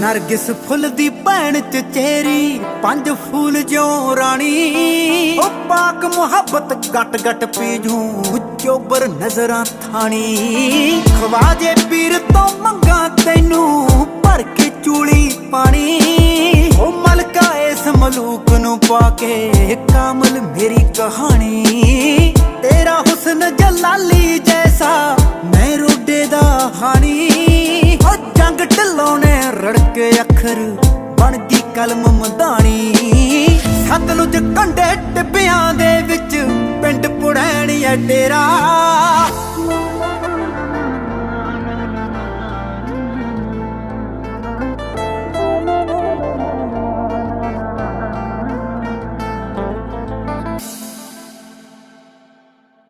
ਨਰਗਿਸ ਫੁੱਲ ਦੀ ਭੈਣ ਚ ਚੇਰੀ ਪੰਜ ਫੂਲ ਜਿਉ ਰਾਣੀ। ਉਹ ਪਾਕ ਮੁਹੱਬਤ ਗਟ ਗਟ ਪੀਜੂ ਚੋਬਰ ਨਜ਼ਰਾਂ ਥਾਣੀ। ਖਵਾਜੇ ਪੀਰ ਤੋਂ ਮੰਗਾ ਤੈਨੂੰ ਭਰ ਕੇ ਚੂਲੀ ਪਾਣੀ। ਉਹ ਮਲਕਾ ਇਸ ਮਲੂਕ ਨੂੰ ਪਾ ਕੇ ਕਾਮਲ ਮੇਰੀ ਕਹਾਣੀ। ਤੇਰਾ ਹੁਸਨ ਜਲਾਲੀ ਜੈਸਾ ਮੈਂ ਰੋਡੇ ਦਾ ਹਾਣੀ। ਉਹ ਜੰਗ ਢਿੱਲੋਂ ਰੜਕੇ ਅੱਖਰ ਬਣ ਗਈ ਕਲਮ ਮਦਾਣੀ। ਸਤਲੁਜ ਕੰਡੇ ਟਿੱਬਿਆਂ ਦੇ ਵਿੱਚ ਪਿੰਡ ਪੁੜੈਣੀ ਐ ਡੇਰਾ।